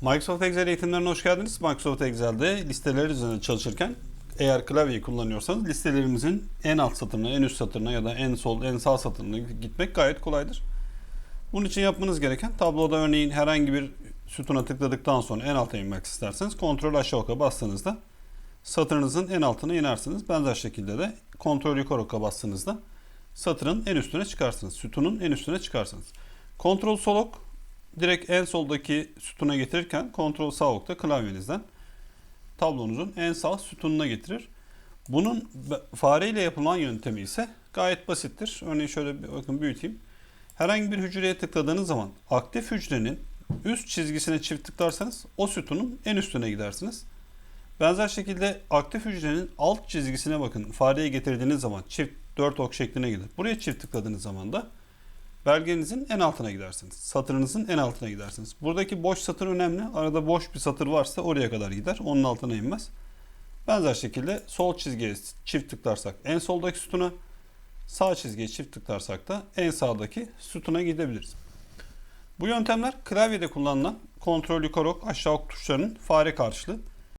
Microsoft Excel eğitimlerine hoş geldiniz. Microsoft Excel'de listeler üzerinde çalışırken eğer klavyeyi kullanıyorsanız listelerimizin en alt satırına, en üst satırına ya da en sol, en sağ satırına gitmek gayet kolaydır. Bunun için yapmanız gereken tabloda örneğin herhangi bir sütuna tıkladıktan sonra en alta inmek isterseniz kontrol aşağı oka bastığınızda satırınızın en altına inersiniz. Benzer şekilde de kontrol yukarı oka bastığınızda satırın en üstüne çıkarsınız. Sütunun en üstüne çıkarsınız. Kontrol sol ok direkt en soldaki sütuna getirirken kontrol sağ okta klavyenizden tablonuzun en sağ sütununa getirir. Bunun fareyle yapılan yöntemi ise gayet basittir. Örneğin şöyle bir bakın büyüteyim. Herhangi bir hücreye tıkladığınız zaman aktif hücrenin üst çizgisine çift tıklarsanız o sütunun en üstüne gidersiniz. Benzer şekilde aktif hücrenin alt çizgisine bakın. Fareye getirdiğiniz zaman çift dört ok şekline gelir. Buraya çift tıkladığınız zaman da belgenizin en altına gidersiniz. Satırınızın en altına gidersiniz. Buradaki boş satır önemli. Arada boş bir satır varsa oraya kadar gider. Onun altına inmez. Benzer şekilde sol çizgiye çift tıklarsak en soldaki sütuna, sağ çizgiye çift tıklarsak da en sağdaki sütuna gidebiliriz. Bu yöntemler klavyede kullanılan kontrol yukarı ok aşağı ok tuşlarının fare karşılığı.